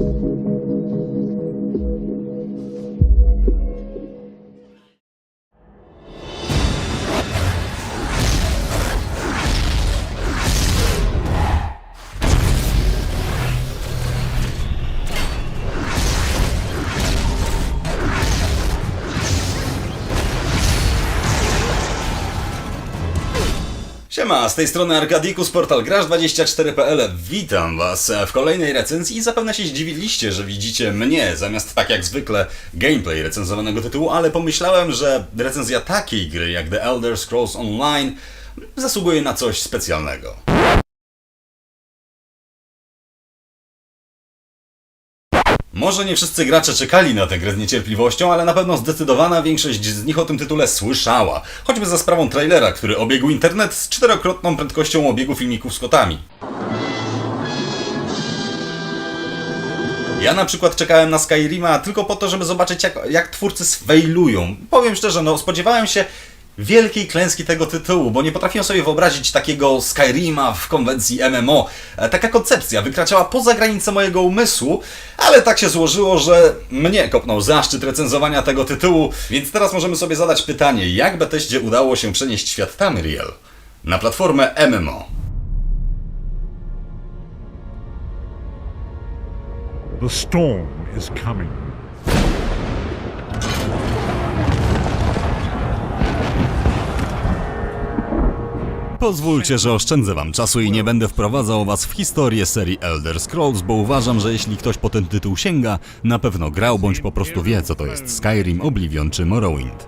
Thank you. Siema, z tej strony Arkadikus, portal Graż24.pl. Witam Was w kolejnej recenzji i zapewne się zdziwiliście, że widzicie mnie zamiast tak jak zwykle gameplay recenzowanego tytułu, ale pomyślałem, że recenzja takiej gry jak The Elder Scrolls Online zasługuje na coś specjalnego. Może nie wszyscy gracze czekali na tę grę z niecierpliwością, ale na pewno zdecydowana większość z nich o tym tytule słyszała. Choćby za sprawą trailera, który obiegł internet z czterokrotną prędkością obiegu filmików z kotami. Ja na przykład czekałem na Skyrima tylko po to, żeby zobaczyć jak, jak twórcy sfejlują. Powiem szczerze, no spodziewałem się wielkiej klęski tego tytułu, bo nie potrafiłem sobie wyobrazić takiego Skyrima w konwencji MMO. E, Taka koncepcja wykraczała poza granice mojego umysłu, ale tak się złożyło, że mnie kopnął zaszczyt recenzowania tego tytułu, więc teraz możemy sobie zadać pytanie, jak Bethesdzie udało się przenieść świat Tamriel na platformę MMO. The storm is coming. Pozwólcie, że oszczędzę wam czasu i nie będę wprowadzał was w historię serii Elder Scrolls, bo uważam, że jeśli ktoś po ten tytuł sięga, na pewno grał bądź po prostu wie, co to jest Skyrim, Oblivion czy Morrowind.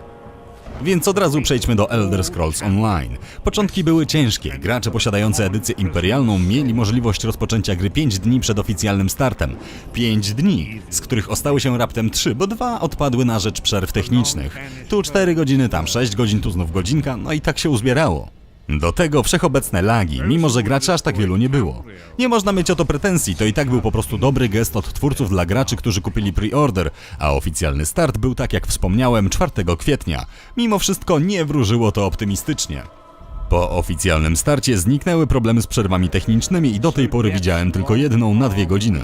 Więc od razu przejdźmy do Elder Scrolls Online. Początki były ciężkie. Gracze posiadający edycję imperialną mieli możliwość rozpoczęcia gry 5 dni przed oficjalnym startem. 5 dni, z których ostały się raptem 3, bo dwa odpadły na rzecz przerw technicznych. Tu 4 godziny, tam 6 godzin, tu znów godzinka, no i tak się uzbierało. Do tego wszechobecne lagi, mimo że graczy aż tak wielu nie było. Nie można mieć o to pretensji, to i tak był po prostu dobry gest od twórców dla graczy, którzy kupili pre-order, a oficjalny start był tak jak wspomniałem 4 kwietnia. Mimo wszystko nie wróżyło to optymistycznie. Po oficjalnym starcie zniknęły problemy z przerwami technicznymi i do tej pory widziałem tylko jedną na dwie godziny.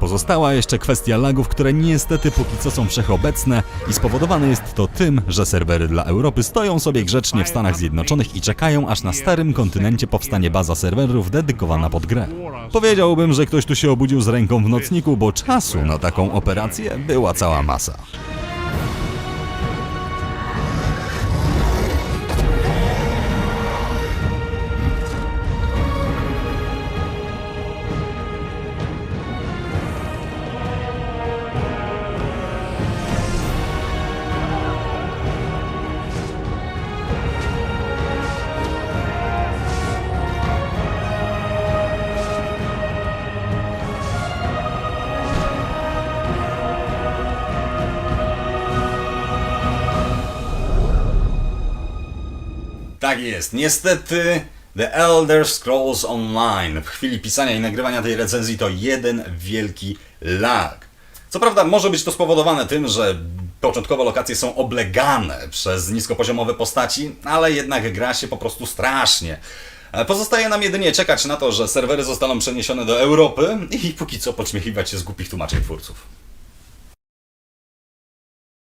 Pozostała jeszcze kwestia lagów, które niestety póki co są wszechobecne i spowodowane jest to tym, że serwery dla Europy stoją sobie grzecznie w Stanach Zjednoczonych i czekają aż na starym kontynencie powstanie baza serwerów dedykowana pod grę. Powiedziałbym, że ktoś tu się obudził z ręką w nocniku, bo czasu na taką operację była cała masa. Tak jest. Niestety The Elder Scrolls Online w chwili pisania i nagrywania tej recenzji to jeden wielki lag. Co prawda może być to spowodowane tym, że początkowe lokacje są oblegane przez niskopoziomowe postaci, ale jednak gra się po prostu strasznie. E, Pozostaje nam jedynie czekać na to, że serwery zostaną przeniesione do Europy i póki co podśmiechiwać się z głupich tłumaczeń twórców.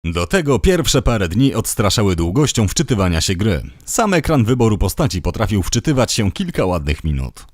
Do tego pierwsze parę dni odstraszały długością wczytywania się gry. Sam ekran wyboru postaci potrafił wczytywać się kilka ładnych minut.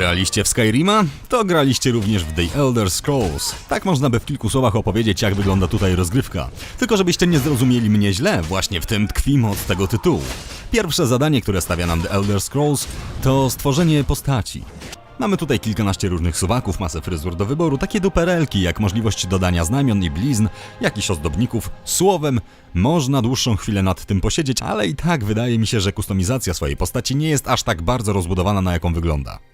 Graliście w Skyrima? To graliście również w The Elder Scrolls. Tak można by w kilku słowach opowiedzieć, jak wygląda tutaj rozgrywka. Tylko żebyście nie zrozumieli mnie źle, właśnie w tym tkwi moc tego tytułu. Pierwsze zadanie, które stawia nam The Elder Scrolls, to stworzenie postaci. Mamy tutaj kilkanaście różnych suwaków, masę fryzur do wyboru, takie duperelki, jak możliwość dodania znamion i blizn, jakichś ozdobników. Słowem, można dłuższą chwilę nad tym posiedzieć, ale i tak wydaje mi się, że kustomizacja swojej postaci nie jest aż tak bardzo rozbudowana, na jaką wygląda.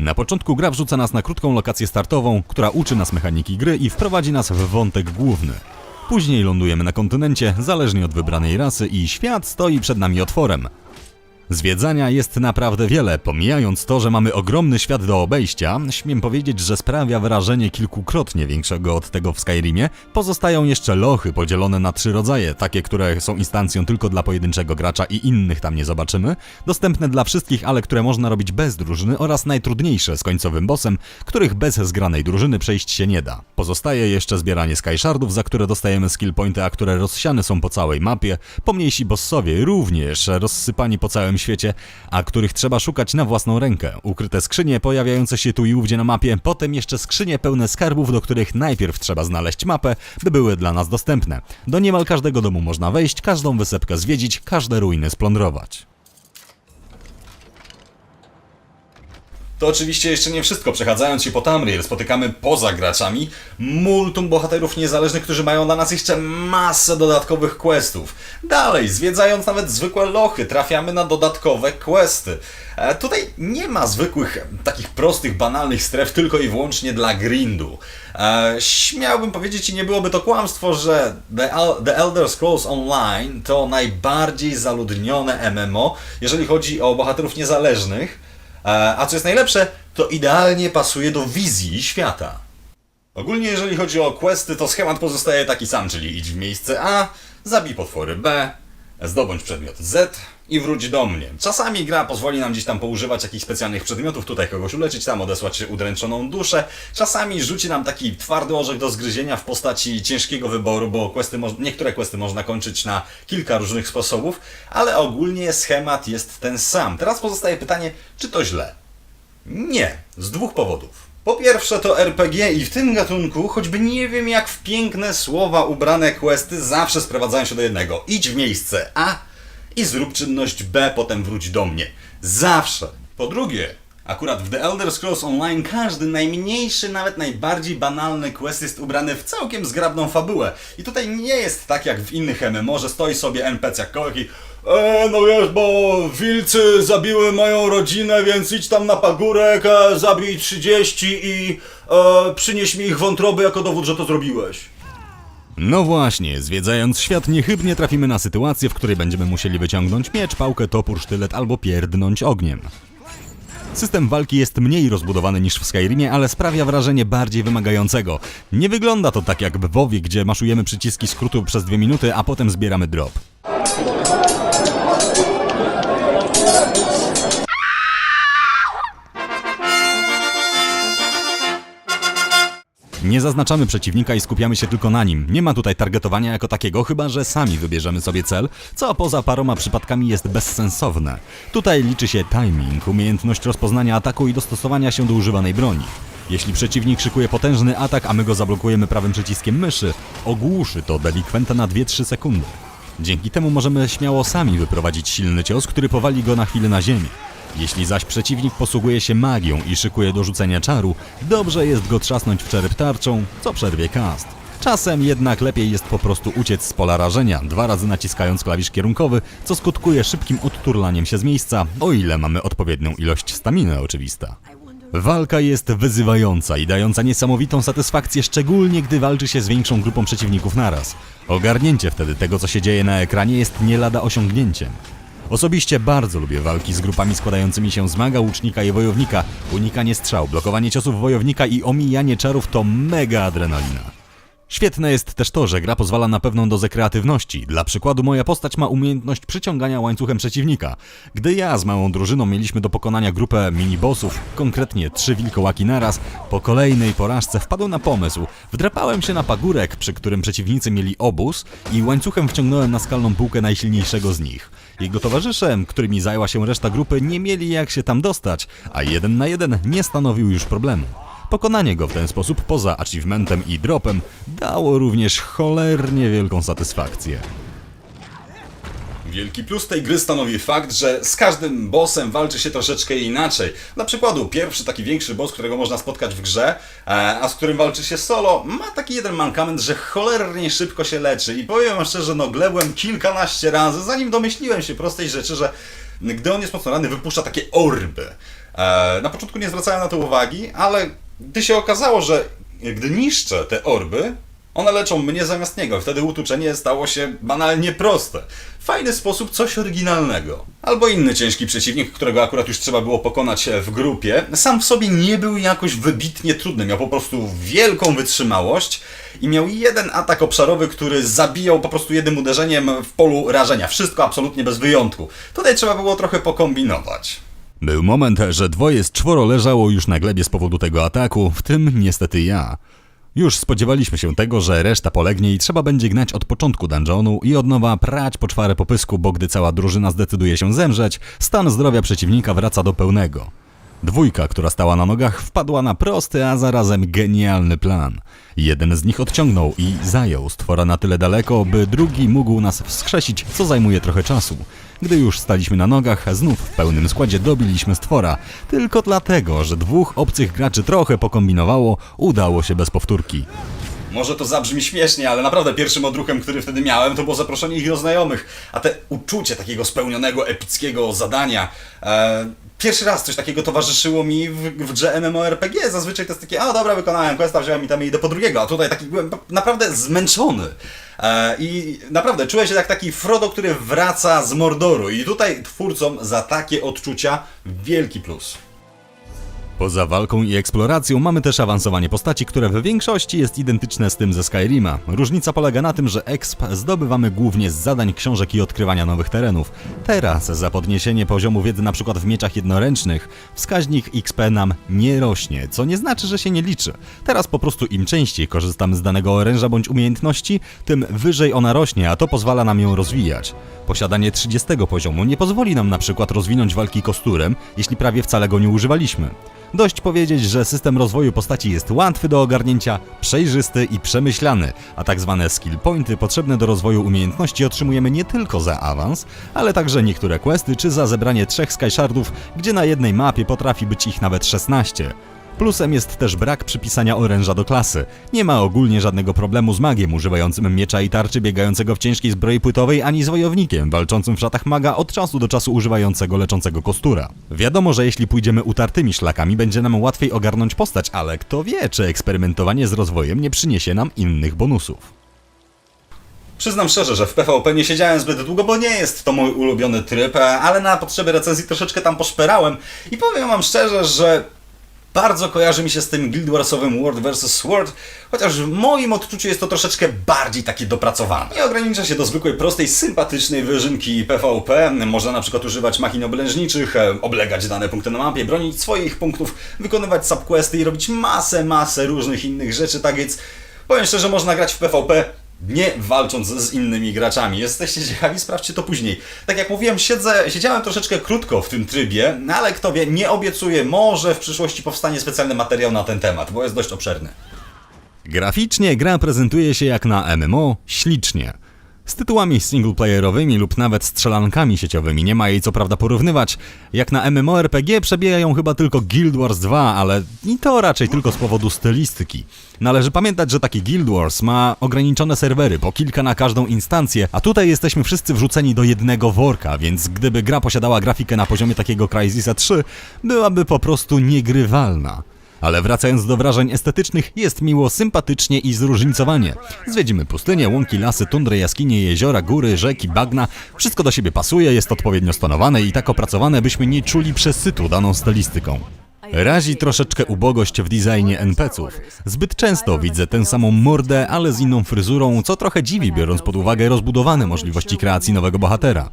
Na początku gra wrzuca nas na krótką lokację startową, która uczy nas mechaniki gry i wprowadzi nas w wątek główny. Później lądujemy na kontynencie, zależnie od wybranej rasy i świat stoi przed nami otworem. Zwiedzania jest naprawdę wiele, pomijając to, że mamy ogromny świat do obejścia, śmiem powiedzieć, że sprawia wrażenie kilkukrotnie większego od tego w Skyrimie. Pozostają jeszcze lochy podzielone na trzy rodzaje, takie, które są instancją tylko dla pojedynczego gracza i innych tam nie zobaczymy, dostępne dla wszystkich, ale które można robić bez drużyny oraz najtrudniejsze z końcowym bossem, których bez zgranej drużyny przejść się nie da. Pozostaje jeszcze zbieranie Skyshardów, za które dostajemy skill pointy, a które rozsiane są po całej mapie, pomniejsi bossowie również rozsypani po całym świecie, a których trzeba szukać na własną rękę. Ukryte skrzynie pojawiające się tu i ówdzie na mapie, potem jeszcze skrzynie pełne skarbów, do których najpierw trzeba znaleźć mapę, by były dla nas dostępne. Do niemal każdego domu można wejść, każdą wysepkę zwiedzić, każde ruiny splądrować. To oczywiście jeszcze nie wszystko. Przechadzając się po Tamriel, spotykamy poza graczami multum bohaterów niezależnych, którzy mają dla nas jeszcze masę dodatkowych questów. Dalej, zwiedzając nawet zwykłe lochy, trafiamy na dodatkowe questy. E, tutaj nie ma zwykłych, takich prostych, banalnych stref tylko i wyłącznie dla grindu. E, śmiałbym powiedzieć i nie byłoby to kłamstwo, że The, The Elder Scrolls Online to najbardziej zaludnione MMO, jeżeli chodzi o bohaterów niezależnych. A co jest najlepsze, to idealnie pasuje do wizji świata. Ogólnie jeżeli chodzi o questy, to schemat pozostaje taki sam, czyli idź w miejsce A, zabij potwory B, zdobądź przedmiot Z i wróć do mnie. Czasami gra pozwoli nam gdzieś tam poużywać jakichś specjalnych przedmiotów, tutaj kogoś uleczyć, tam odesłać udręczoną duszę. Czasami rzuci nam taki twardy orzech do zgryzienia w postaci ciężkiego wyboru, bo questy niektóre questy można kończyć na kilka różnych sposobów, ale ogólnie schemat jest ten sam. Teraz pozostaje pytanie, czy to źle? Nie, z dwóch powodów. Po pierwsze to RPG i w tym gatunku, choćby nie wiem jak w piękne słowa ubrane questy zawsze sprowadzają się do jednego. Idź w miejsce A i zrób czynność B, potem wróć do mnie. Zawsze. Po drugie, akurat w The Elder Scrolls Online każdy najmniejszy, nawet najbardziej banalny quest jest ubrany w całkiem zgrabną fabułę. I tutaj nie jest tak jak w innych MMO, że stoi sobie NPC jak kołek i E, no wiesz, bo wilcy zabiły moją rodzinę, więc idź tam na pagórek, e, zabij 30 i e, przynieś mi ich wątroby jako dowód, że to zrobiłeś. No właśnie, zwiedzając świat niechybnie trafimy na sytuację, w której będziemy musieli wyciągnąć miecz, pałkę, topór, sztylet albo pierdnąć ogniem. System walki jest mniej rozbudowany niż w Skyrimie, ale sprawia wrażenie bardziej wymagającego. Nie wygląda to tak jak w WoWie, gdzie maszujemy przyciski skrótu przez dwie minuty, a potem zbieramy drop. Nie zaznaczamy przeciwnika i skupiamy się tylko na nim. Nie ma tutaj targetowania jako takiego, chyba że sami wybierzemy sobie cel, co poza paroma przypadkami jest bezsensowne. Tutaj liczy się timing, umiejętność rozpoznania ataku i dostosowania się do używanej broni. Jeśli przeciwnik szykuje potężny atak, a my go zablokujemy prawym przyciskiem myszy, ogłuszy to delikwenta na 2-3 sekundy. Dzięki temu możemy śmiało sami wyprowadzić silny cios, który powali go na chwilę na ziemię. Jeśli zaś przeciwnik posługuje się magią i szykuje do rzucenia czaru, dobrze jest go trzasnąć w czerep tarczą, co przerwie cast. Czasem jednak lepiej jest po prostu uciec z pola rażenia, dwa razy naciskając klawisz kierunkowy, co skutkuje szybkim odturlaniem się z miejsca, o ile mamy odpowiednią ilość staminy oczywista. Walka jest wyzywająca i dająca niesamowitą satysfakcję, szczególnie gdy walczy się z większą grupą przeciwników naraz. Ogarnięcie wtedy tego, co się dzieje na ekranie, jest nie lada osiągnięciem. Osobiście bardzo lubię walki z grupami składającymi się z maga, łucznika i wojownika. Unikanie strzał, blokowanie ciosów wojownika i omijanie czarów to mega adrenalina. Świetne jest też to, że gra pozwala na pewną dozę kreatywności. Dla przykładu moja postać ma umiejętność przyciągania łańcuchem przeciwnika. Gdy ja z małą drużyną mieliśmy do pokonania grupę minibossów, konkretnie trzy wilkołaki naraz, po kolejnej porażce wpadłem na pomysł. Wdrapałem się na pagórek, przy którym przeciwnicy mieli obóz i łańcuchem wciągnąłem na skalną półkę najsilniejszego z nich. Jego towarzysze, którymi zajęła się reszta grupy, nie mieli jak się tam dostać, a jeden na jeden nie stanowił już problemu. Pokonanie go w ten sposób, poza achievementem i dropem, dało również cholernie wielką satysfakcję. Wielki plus tej gry stanowi fakt, że z każdym bossem walczy się troszeczkę inaczej. Dla przykładu, pierwszy taki większy boss, którego można spotkać w grze, e, a z którym walczy się solo, ma taki jeden mankament, że cholernie szybko się leczy. I powiem wam szczerze, no gległem kilkanaście razy, zanim domyśliłem się prostej rzeczy, że gdy on jest mocno ranny, wypuszcza takie orby. E, na początku nie zwracałem na to uwagi, ale gdy się okazało, że gdy niszczę te orby, one leczą mnie zamiast niego, wtedy utuczenie stało się banalnie proste. Fajny sposób, coś oryginalnego. Albo inny ciężki przeciwnik, którego akurat już trzeba było pokonać w grupie, sam w sobie nie był jakoś wybitnie trudny. Miał po prostu wielką wytrzymałość i miał jeden atak obszarowy, który zabijał po prostu jednym uderzeniem w polu rażenia. Wszystko absolutnie bez wyjątku. Tutaj trzeba było trochę pokombinować. Był moment, że dwoje z czworo leżało już na glebie z powodu tego ataku, w tym niestety ja. Już spodziewaliśmy się tego, że reszta polegnie i trzeba będzie gnać od początku dungeonu i od nowa prać poczwarę popysku, bo gdy cała drużyna zdecyduje się zemrzeć, stan zdrowia przeciwnika wraca do pełnego. Dwójka, która stała na nogach, wpadła na prosty, a zarazem genialny plan. Jeden z nich odciągnął i zajął stwora na tyle daleko, by drugi mógł nas wskrzesić, co zajmuje trochę czasu. Gdy już staliśmy na nogach, znów w pełnym składzie dobiliśmy stwora. Tylko dlatego, że dwóch obcych graczy trochę pokombinowało, udało się bez powtórki. Może to zabrzmi śmiesznie, ale naprawdę pierwszym odruchem, który wtedy miałem, to było zaproszenie ich do znajomych. A te uczucie takiego spełnionego, epickiego zadania. E, pierwszy raz coś takiego towarzyszyło mi w, w grze MMORPG. Zazwyczaj to jest takie, a dobra, wykonałem questa, wziąłem i tam idę po drugiego. A tutaj taki byłem naprawdę zmęczony. E, I naprawdę czułem się jak taki Frodo, który wraca z Mordoru. I tutaj twórcom za takie odczucia wielki plus. Poza walką i eksploracją mamy też awansowanie postaci, które w większości jest identyczne z tym ze Skyrima. Różnica polega na tym, że exp zdobywamy głównie z zadań książek i odkrywania nowych terenów. Teraz za podniesienie poziomu wiedzy np. w mieczach jednoręcznych wskaźnik XP nam nie rośnie, co nie znaczy, że się nie liczy. Teraz po prostu im częściej korzystamy z danego oręża bądź umiejętności, tym wyżej ona rośnie, a to pozwala nam ją rozwijać. Posiadanie 30 poziomu nie pozwoli nam na przykład rozwinąć walki kosturem, jeśli prawie wcale go nie używaliśmy. Dość powiedzieć, że system rozwoju postaci jest łatwy do ogarnięcia, przejrzysty i przemyślany, a tak zwane skill pointy potrzebne do rozwoju umiejętności otrzymujemy nie tylko za awans, ale także niektóre questy czy za zebranie trzech skyshardów, gdzie na jednej mapie potrafi być ich nawet 16. Plusem jest też brak przypisania oręża do klasy. Nie ma ogólnie żadnego problemu z magiem używającym miecza i tarczy biegającego w ciężkiej zbroi płytowej, ani z wojownikiem walczącym w szatach maga od czasu do czasu używającego leczącego kostura. Wiadomo, że jeśli pójdziemy utartymi szlakami, będzie nam łatwiej ogarnąć postać, ale kto wie, czy eksperymentowanie z rozwojem nie przyniesie nam innych bonusów. Przyznam szczerze, że w PvP nie siedziałem zbyt długo, bo nie jest to mój ulubiony tryb, ale na potrzeby recenzji troszeczkę tam poszperałem i powiem wam szczerze, że bardzo kojarzy mi się z tym Guild Warsowym World vs. Sword, chociaż w moim odczuciu jest to troszeczkę bardziej takie dopracowane. Nie ogranicza się do zwykłej, prostej, sympatycznej wyżynki PvP. Można na przykład używać machin oblężniczych, e, oblegać dane punkty na mapie, bronić swoich punktów, wykonywać subquesty i robić masę, masę różnych innych rzeczy, tak więc powiem szczerze, można grać w PvP nie walcząc z innymi graczami. Jesteście ciekawi? Sprawdźcie to później. Tak jak mówiłem, siedzę, siedziałem troszeczkę krótko w tym trybie, no ale kto wie, nie obiecuję, może w przyszłości powstanie specjalny materiał na ten temat, bo jest dość obszerny. Graficznie gra prezentuje się jak na MMO ślicznie. Z tytułami singleplayerowymi lub nawet strzelankami sieciowymi nie ma jej co prawda porównywać. Jak na MMORPG przebijają chyba tylko Guild Wars 2, ale i to raczej tylko z powodu stylistyki. Należy pamiętać, że taki Guild Wars ma ograniczone serwery, po kilka na każdą instancję, a tutaj jesteśmy wszyscy wrzuceni do jednego worka, więc gdyby gra posiadała grafikę na poziomie takiego Crysisa 3, byłaby po prostu niegrywalna. Ale wracając do wrażeń estetycznych, jest miło, sympatycznie i zróżnicowanie. Zwiedzimy pustynię, łąki, lasy, tundry, jaskinie, jeziora, góry, rzeki, bagna. Wszystko do siebie pasuje, jest odpowiednio stonowane i tak opracowane, byśmy nie czuli przesytu daną stylistyką. Razi troszeczkę ubogość w designie NPC-ów. Zbyt często widzę tę samą mordę, ale z inną fryzurą, co trochę dziwi, biorąc pod uwagę rozbudowane możliwości kreacji nowego bohatera.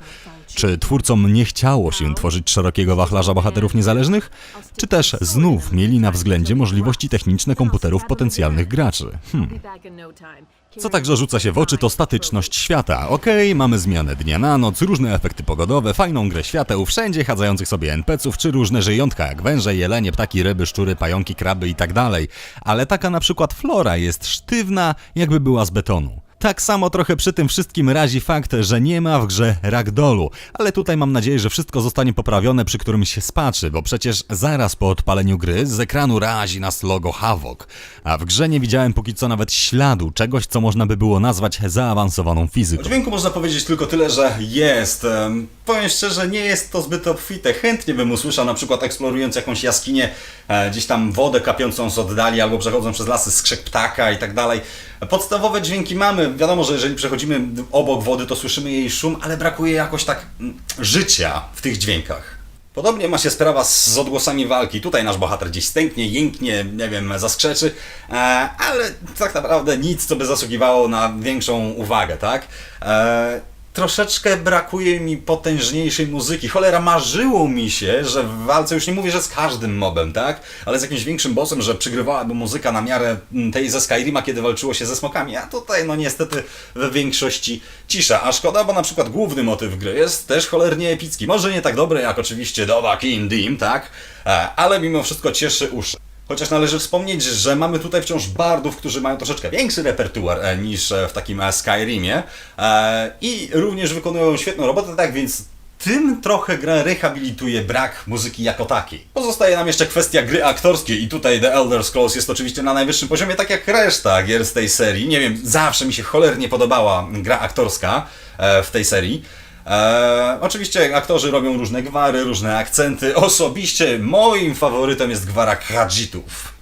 Czy twórcom nie chciało się tworzyć szerokiego wachlarza bohaterów niezależnych? Czy też znów mieli na względzie możliwości techniczne komputerów potencjalnych graczy? Hmm. Co także rzuca się w oczy to statyczność świata. Okej, mamy zmianę dnia na noc, różne efekty pogodowe, fajną grę świateł, wszędzie chadzających sobie NPC-ów, czy różne żyjątka jak węże, jelenie, ptaki, ryby, szczury, pająki, kraby i tak. Ale taka na przykład flora jest sztywna, jakby była z betonu. Tak samo trochę przy tym wszystkim razi fakt, że nie ma w grze ragdollu, ale tutaj mam nadzieję, że wszystko zostanie poprawione przy którymś spaczy, bo przecież zaraz po odpaleniu gry z ekranu razi nas logo Havok, a w grze nie widziałem póki co nawet śladu czegoś, co można by było nazwać zaawansowaną fizyką. O dźwięku można powiedzieć tylko tyle, że jest. Powiem szczerze, nie jest to zbyt obfite. Chętnie bym usłyszał na przykład eksplorując jakąś jaskinię, e, gdzieś tam wodę kapiącą z oddali, albo przechodząc przez lasy skrzek ptaka i tak dalej. Podstawowe dźwięki mamy. Wiadomo, że jeżeli przechodzimy obok wody, to słyszymy jej szum, ale brakuje jakoś tak mm, życia w tych dźwiękach. Podobnie ma się sprawa z odgłosami walki. Tutaj nasz bohater gdzieś stęknie, jęknie, nie wiem, zaskrzeczy, e, ale tak naprawdę nic, co by zasługiwało na większą uwagę, tak? Troszeczkę brakuje mi potężniejszej muzyki. Cholera, marzyło mi się, że w walce, już nie mówię, że z każdym mobem, tak? Ale z jakimś większym bossem, że przygrywałaby muzyka na miarę mm, tej ze Skyrima, kiedy walczyło się ze smokami, a tutaj no niestety w większości cisza. A szkoda, bo na przykład główny motyw gry jest też cholernie epicki. Może nie tak dobry jak oczywiście Doba King Dim, tak? E, Ale mimo wszystko cieszy uszy. Chociaż należy wspomnieć, że mamy tutaj wciąż bardów, którzy mają troszeczkę większy repertuar e, niż e, w takim e, Skyrimie i również wykonują świetną robotę, tak więc tym trochę gra rehabilituje brak muzyki jako takiej. Pozostaje nam jeszcze kwestia gry aktorskiej i tutaj The Elder Scrolls jest oczywiście na najwyższym poziomie, tak jak reszta gier z tej serii. Nie wiem, zawsze mi się cholernie podobała gra aktorska w tej serii. E, oczywiście aktorzy robią różne gwary, różne akcenty. Osobiście moim faworytem jest gwara Khadżitów.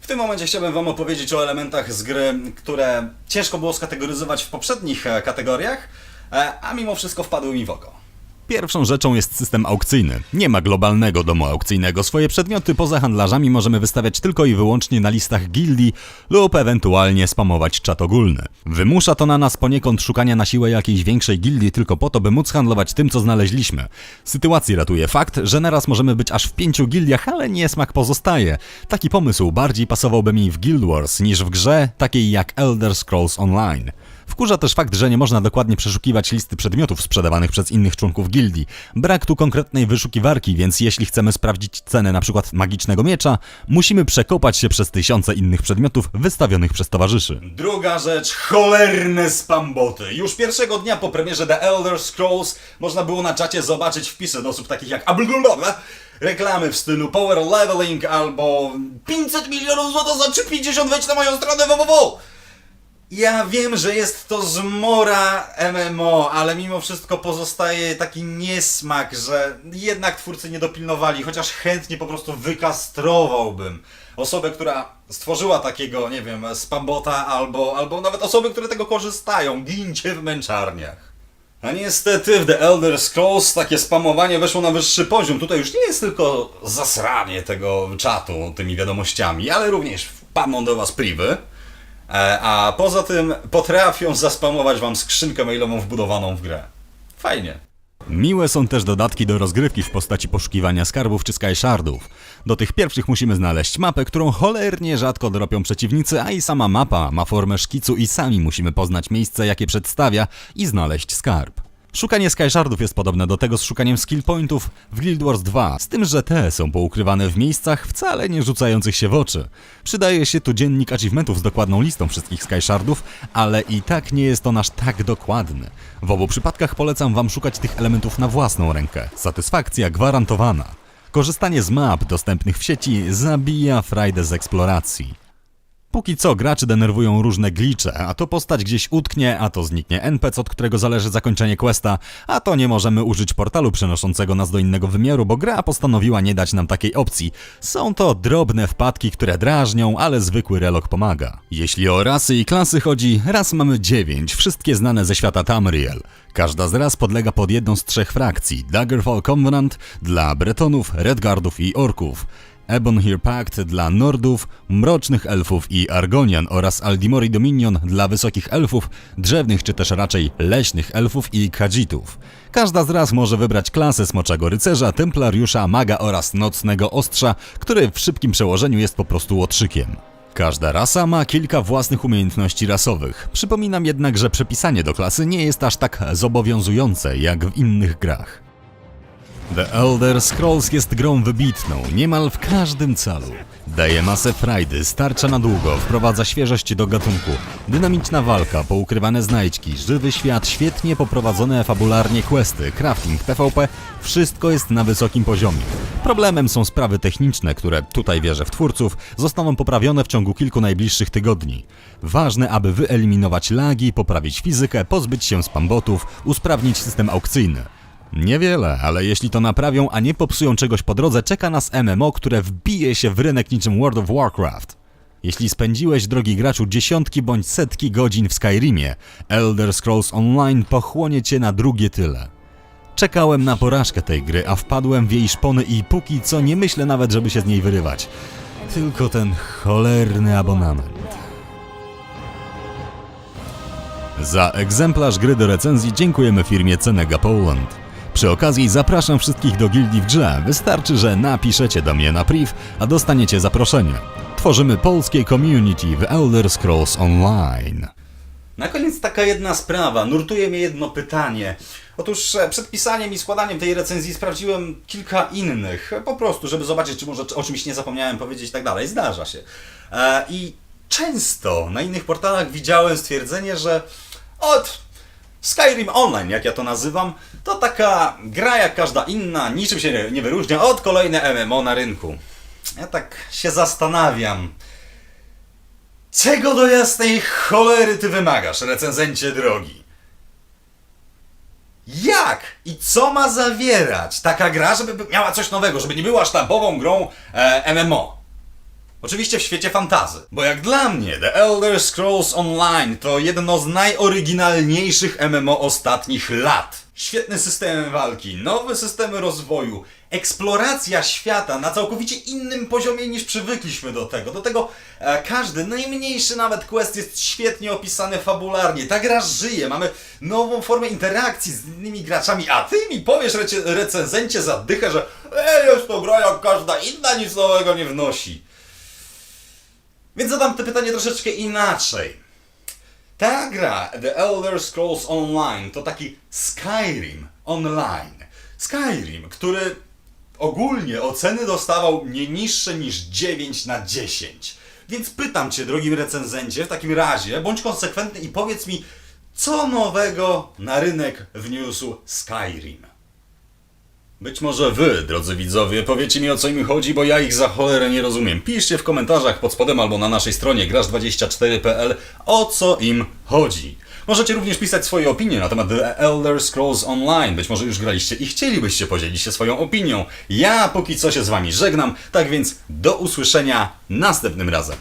W tym momencie chciałbym Wam opowiedzieć o elementach z gry, które ciężko było skategoryzować w poprzednich e, kategoriach, e, a mimo wszystko wpadły mi w oko. Pierwszą rzeczą jest system aukcyjny. Nie ma globalnego domu aukcyjnego. Swoje przedmioty poza handlarzami możemy wystawiać tylko i wyłącznie na listach gildii lub ewentualnie spamować czat ogólny. Wymusza to na nas poniekąd szukania na siłę jakiejś większej gildii tylko po to, by móc handlować tym, co znaleźliśmy. Sytuację ratuje fakt, że naraz możemy być aż w pięciu gildiach, ale niesmak pozostaje. Taki pomysł bardziej pasowałby mi w Guild Wars niż w grze takiej jak Elder Scrolls Online. Wkurza też fakt, że nie można dokładnie przeszukiwać listy przedmiotów sprzedawanych przez innych członków gildii. Brak tu konkretnej wyszukiwarki, więc jeśli chcemy sprawdzić cenę przykład magicznego miecza, musimy przekopać się przez tysiące innych przedmiotów wystawionych przez towarzyszy. Druga rzecz, cholerne spamboty. Już pierwszego dnia po premierze The Elder Scrolls można było na czacie zobaczyć wpisy do osób takich jak Abulguldowa, reklamy w stylu Power Leveling albo 500 milionów złotych za 350 wejdź na moją stronę www. Ja wiem, że jest to zmora MMO, ale mimo wszystko pozostaje taki niesmak, że jednak twórcy nie dopilnowali, chociaż chętnie po prostu wykastrowałbym osobę, która stworzyła takiego, nie wiem, spambota, albo, albo nawet osoby, które tego korzystają. Gincie w męczarniach. A niestety w The Elder Scrolls takie spamowanie weszło na wyższy poziom. Tutaj już nie jest tylko zasranie tego czatu tymi wiadomościami, ale również wpadną do was priwy. E, A poza tym potrafią zaspamować wam skrzynkę mailową wbudowaną w grę. Fajnie. Miłe są też dodatki do rozgrywki w postaci poszukiwania skarbów czy skyshardów. Do tych pierwszych musimy znaleźć mapę, którą cholernie rzadko dropią przeciwnicy, a i sama mapa ma formę szkicu i sami musimy poznać miejsce, jakie przedstawia i znaleźć skarb. Szukanie skyshardów jest podobne do tego z szukaniem skill pointów w Guild Wars 2, z tym, że te są poukrywane w miejscach wcale nie rzucających się w oczy. Przydaje się tu dziennik achievementów z dokładną listą wszystkich skyshardów, ale i tak nie jest on aż tak dokładny. W obu przypadkach polecam wam szukać tych elementów na własną rękę. Satysfakcja gwarantowana. Korzystanie z map dostępnych w sieci zabija frajdę z eksploracji. Póki co graczy denerwują różne glicze, a to postać gdzieś utknie, a to zniknie NPC, od którego zależy zakończenie questa, a to nie możemy użyć portalu przenoszącego nas do innego wymiaru, bo gra postanowiła nie dać nam takiej opcji. Są to drobne wpadki, które drażnią, ale zwykły relok pomaga. Jeśli o rasy i klasy chodzi, ras mamy 9, wszystkie znane ze świata Tamriel. Każda z ras podlega pod jedną z trzech frakcji, Daggerfall Covenant dla Bretonów, Redguardów i Orków. Ebonhear Pact dla Nordów, Mrocznych Elfów i Argonian oraz Aldimori Dominion dla Wysokich Elfów, Drzewnych czy też raczej Leśnych Elfów i Kadzitów. Każda z ras może wybrać klasę Smoczego Rycerza, Templariusza, Maga oraz Nocnego Ostrza, który w szybkim przełożeniu jest po prostu łotrzykiem. Każda rasa ma kilka własnych umiejętności rasowych. Przypominam jednak, że przepisanie do klasy nie jest aż tak zobowiązujące jak w innych grach. The Elder Scrolls jest grą wybitną, niemal w każdym calu. Daje masę frajdy, starcza na długo, wprowadza świeżość do gatunku. Dynamiczna walka, poukrywane znajdźki, żywy świat, świetnie poprowadzone fabularnie questy, crafting, PvP, wszystko jest na wysokim poziomie. Problemem są sprawy techniczne, które, tutaj wierzę w twórców, zostaną poprawione w ciągu kilku najbliższych tygodni. Ważne, aby wyeliminować lagi, poprawić fizykę, pozbyć się spambotów, usprawnić system aukcyjny. Niewiele, ale jeśli to naprawią, a nie popsują czegoś po drodze, czeka nas MMO, które wbije się w rynek niczym World of Warcraft. Jeśli spędziłeś, drogi graczu, dziesiątki bądź setki godzin w Skyrimie, Elder Scrolls Online pochłonie cię na drugie tyle. Czekałem na porażkę tej gry, a wpadłem w jej szpony i póki co nie myślę nawet, żeby się z niej wyrywać. Tylko ten cholerny abonament. Za egzemplarz gry do recenzji dziękujemy firmie Cenega Poland. Przy okazji zapraszam wszystkich do gildii w grze. Wystarczy, że napiszecie do mnie na priv, a dostaniecie zaproszenie. Tworzymy polskie community w Elder Scrolls Online. Na koniec taka jedna sprawa. Nurtuje mnie jedno pytanie. Otóż e, przed pisaniem i składaniem tej recenzji sprawdziłem kilka innych, po prostu, żeby zobaczyć, czy może o czymś nie zapomniałem powiedzieć i tak dalej. Zdarza się. E, I często na innych portalach widziałem stwierdzenie, że od Skyrim Online, jak ja to nazywam, to taka gra jak każda inna, niczym się nie- wyróżnia od kolejne MMO na rynku. Ja tak się zastanawiam. Czego do jasnej cholery ty wymagasz, recenzencie drogi? Jak i co ma zawierać taka gra, żeby miała coś nowego, żeby nie była sztampową grą e, MMO? Oczywiście w świecie fantazy. Bo jak dla mnie The Elder Scrolls Online to jedno z najoryginalniejszych MMO ostatnich lat. Świetny system walki, nowe systemy rozwoju, eksploracja świata na całkowicie innym poziomie niż przywykliśmy do tego. Do tego e, każdy, najmniejszy nawet quest jest świetnie opisany fabularnie. Ta gra żyje, mamy nową formę interakcji z innymi graczami, a ty mi powiesz rece- recenzencie zadychę, że e, jest to gra jak każda inna, nic nowego nie wnosi. Więc zadam to pytanie troszeczkę inaczej. Ta gra, The Elder Scrolls Online, to taki Skyrim Online. Skyrim, który ogólnie oceny dostawał nie niższe niż 9 na 10. Więc pytam Cię, drogi recenzencie, w takim razie bądź konsekwentny i powiedz mi, co nowego na rynek wniósł Skyrim? Być może wy, drodzy widzowie, powiecie mi o co im chodzi, bo ja ich za cholerę nie rozumiem. Piszcie w komentarzach pod spodem albo na naszej stronie grasz24.pl o co im chodzi. Możecie również pisać swoje opinie na temat The Elder Scrolls Online. Być może już graliście i chcielibyście podzielić się swoją opinią. Ja póki co się z wami żegnam, tak więc do usłyszenia następnym razem.